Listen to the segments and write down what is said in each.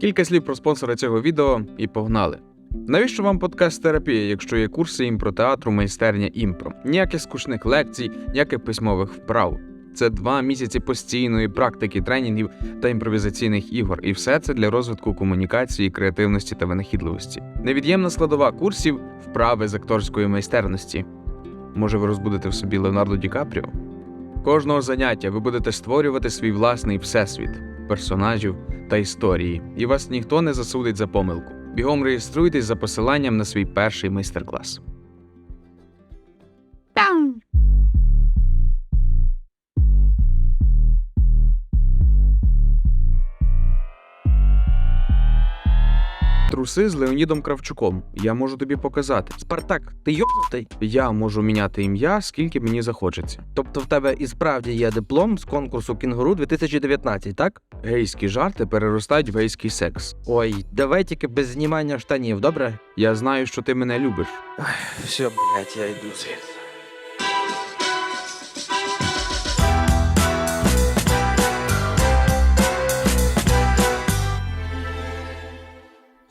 Кілька слів про спонсора цього відео і погнали. Навіщо вам подкаст терапія, якщо є курси імпротеатру, майстерня імпро? Ніяких скучних лекцій, ніяких письмових вправ. Це два місяці постійної практики тренінгів та імпровізаційних ігор, і все це для розвитку комунікації, креативності та винахідливості. Невід'ємна складова курсів вправи з акторської майстерності. Може, ви розбудете в собі Леонардо Ді Капріо? Кожного заняття ви будете створювати свій власний всесвіт, персонажів та історії, і вас ніхто не засудить за помилку. Бігом реєструйтесь за посиланням на свій перший майстер-клас. Труси з Леонідом Кравчуком. Я можу тобі показати. Спартак, ти йобнутий? Я можу міняти ім'я, скільки мені захочеться. Тобто в тебе і справді є диплом з конкурсу Кінгуру 2019, так? Гейські жарти переростають в гейський секс. Ой, давай тільки без знімання штанів, добре? Я знаю, що ти мене любиш. Все, блядь, я йду звідси.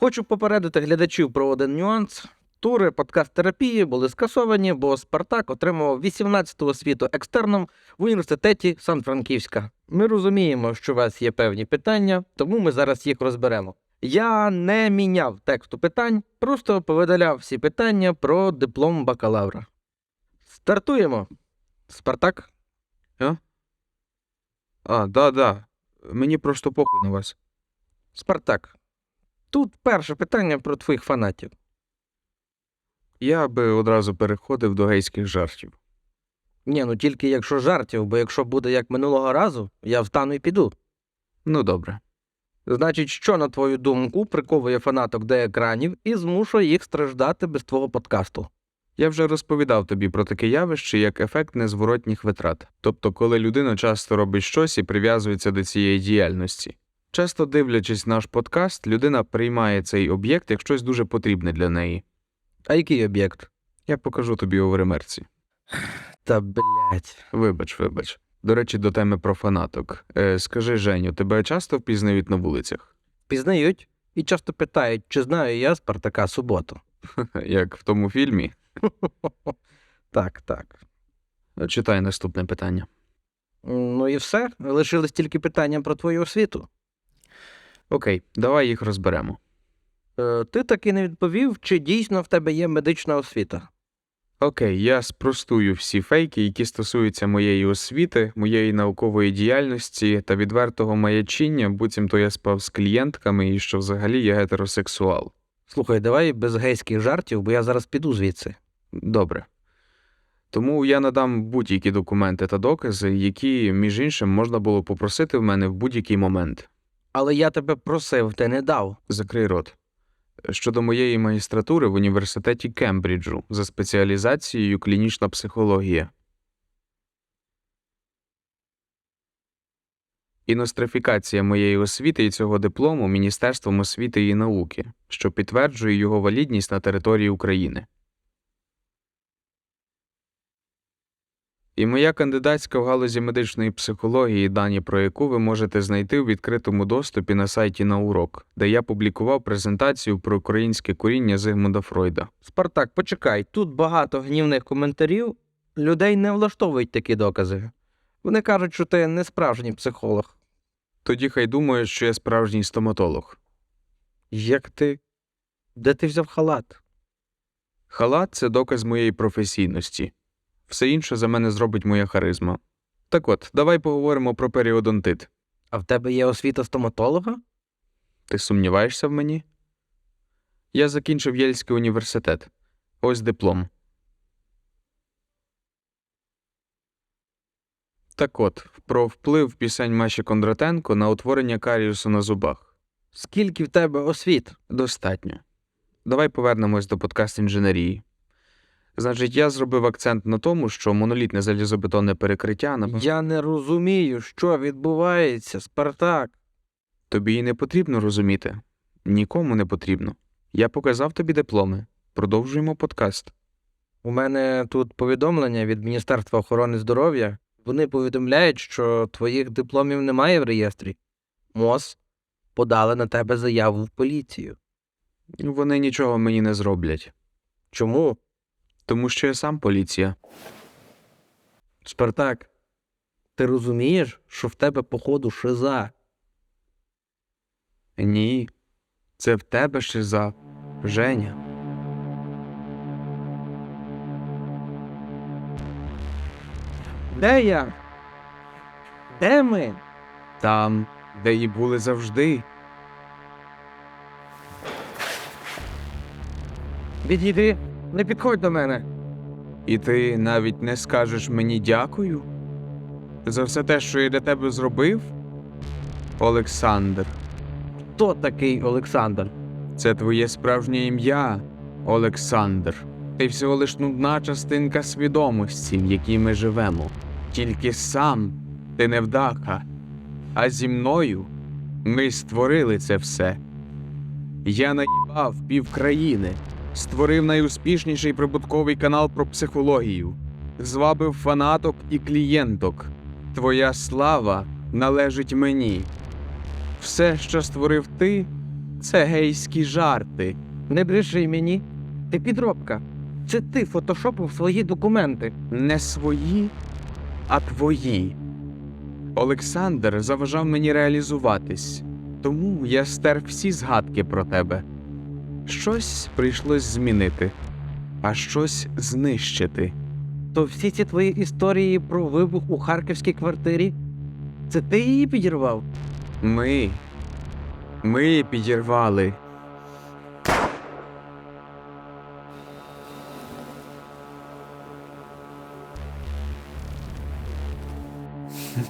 Хочу попередити глядачів про один нюанс. Тури подкаст терапії були скасовані, бо Спартак отримував 18-ту освіту екстерном в університеті Сан-Франківська. Ми розуміємо, що у вас є певні питання, тому ми зараз їх розберемо. Я не міняв тексту питань, просто повидаляв всі питання про диплом бакалавра. Стартуємо. Спартак, А, да, да. Мені просто похуй на вас. Спартак. Тут перше питання про твоїх фанатів. Я би одразу переходив до гейських жартів. Ні, ну тільки якщо жартів, бо якщо буде як минулого разу, я встану і піду. Ну добре. Значить, що, на твою думку, приковує фанаток до екранів і змушує їх страждати без твого подкасту? Я вже розповідав тобі про таке явище, як ефект незворотніх витрат. Тобто, коли людина часто робить щось і прив'язується до цієї діяльності. Часто дивлячись наш подкаст, людина приймає цей об'єкт як щось дуже потрібне для неї. А який об'єкт? Я покажу тобі у ремерці. Та блять. Вибач, вибач. До речі, до теми про фанаток. Е, скажи, Женю, тебе часто впізнають на вулицях? Пізнають і часто питають, чи знаю я Спартака суботу. Як в тому фільмі? Так, так. Читай наступне питання. Ну і все. Лишились тільки питання про твою освіту. Окей, давай їх розберемо. Е, ти таки не відповів, чи дійсно в тебе є медична освіта. Окей, я спростую всі фейки, які стосуються моєї освіти, моєї наукової діяльності та відвертого маячіння, буцімто я спав з клієнтками і що взагалі я гетеросексуал. Слухай, давай без гейських жартів, бо я зараз піду звідси. Добре. Тому я надам будь-які документи та докази, які, між іншим, можна було попросити в мене в будь-який момент. Але я тебе просив, ти не дав. Закрий рот. Щодо моєї магістратури в університеті Кембриджу за спеціалізацією клінічна психологія. І нострифікація моєї освіти і цього диплому Міністерством освіти і науки, що підтверджує його валідність на території України. І моя кандидатська в галузі медичної психології, дані про яку ви можете знайти у відкритому доступі на сайті Наурок, де я публікував презентацію про українське коріння Зигмунда Фройда. Спартак, почекай, тут багато гнівних коментарів. Людей не влаштовують такі докази. Вони кажуть, що ти не справжній психолог. Тоді хай думають, що я справжній стоматолог. Як ти? Де ти взяв халат? Халат це доказ моєї професійності. Все інше за мене зробить моя харизма. Так от, давай поговоримо про періодонтит. А в тебе є освіта стоматолога? Ти сумніваєшся в мені? Я закінчив Єльський університет. Ось диплом. Так от, про вплив пісень Маші Кондратенко на утворення каріусу на зубах. Скільки в тебе освіт? Достатньо. Давай повернемось до подкаст інженерії. Значить, я зробив акцент на тому, що монолітне залізобетонне перекриття на Я не розумію, що відбувається, Спартак. тобі і не потрібно розуміти. Нікому не потрібно. Я показав тобі дипломи. Продовжуємо подкаст. У мене тут повідомлення від Міністерства охорони здоров'я. Вони повідомляють, що твоїх дипломів немає в реєстрі. МОЗ подали на тебе заяву в поліцію. Вони нічого мені не зроблять, Чому? Тому що я сам поліція. Спартак, ти розумієш, що в тебе, походу, шиза? Ні, це в тебе ще за Женя. Де я? Де ми? Там, де і були завжди. Відійди, не підходь до мене. І ти навіть не скажеш мені дякую за все те, що я для тебе зробив? Олександр, Хто такий Олександр? це твоє справжнє ім'я, Олександр. Ти всього лиш нудна частинка свідомості, в якій ми живемо. Тільки сам ти невдаха. А зі мною ми створили це все. Я наїбав пів країни, створив найуспішніший прибутковий канал про психологію, звабив фанаток і клієнток. Твоя слава належить мені. Все, що створив ти, це гейські жарти. Не бреши мені. Ти підробка. Це ти фотошопив свої документи. Не свої, а твої. Олександр заважав мені реалізуватись, тому я стер всі згадки про тебе. Щось прийшлось змінити, а щось знищити. То всі ці твої історії про вибух у харківській квартирі. Це ти її підірвав? Ми. Ми підірвали.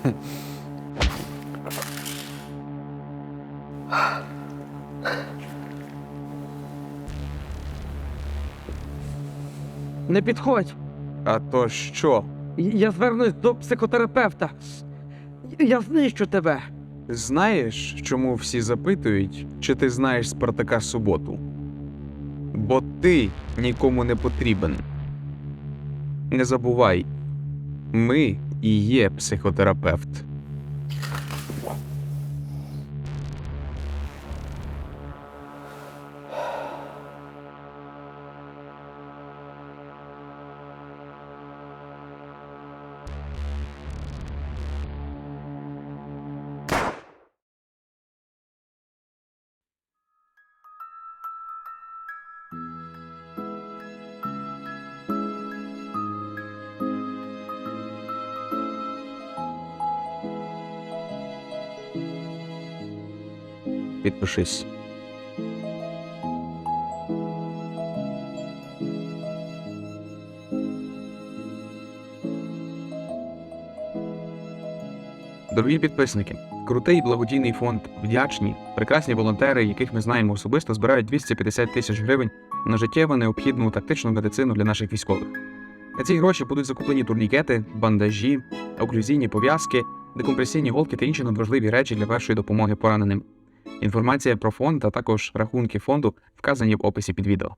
Не підходь. А то що? Я звернусь до психотерапевта. Я знищу тебе. Знаєш, чому всі запитують, чи ти знаєш Спартака Суботу? Бо ти нікому не потрібен. Не забувай, ми і є психотерапевт. Підпишись. Дорогі підписники, крутий благодійний фонд вдячні, прекрасні волонтери, яких ми знаємо особисто, збирають 250 тисяч гривень на життєво необхідну тактичну медицину для наших військових. На ці гроші будуть закуплені турнікети, бандажі, оклюзійні пов'язки, декомпресійні голки та інші надважливі речі для першої допомоги пораненим. Інформація про фонд, а також рахунки фонду вказані в описі під відео.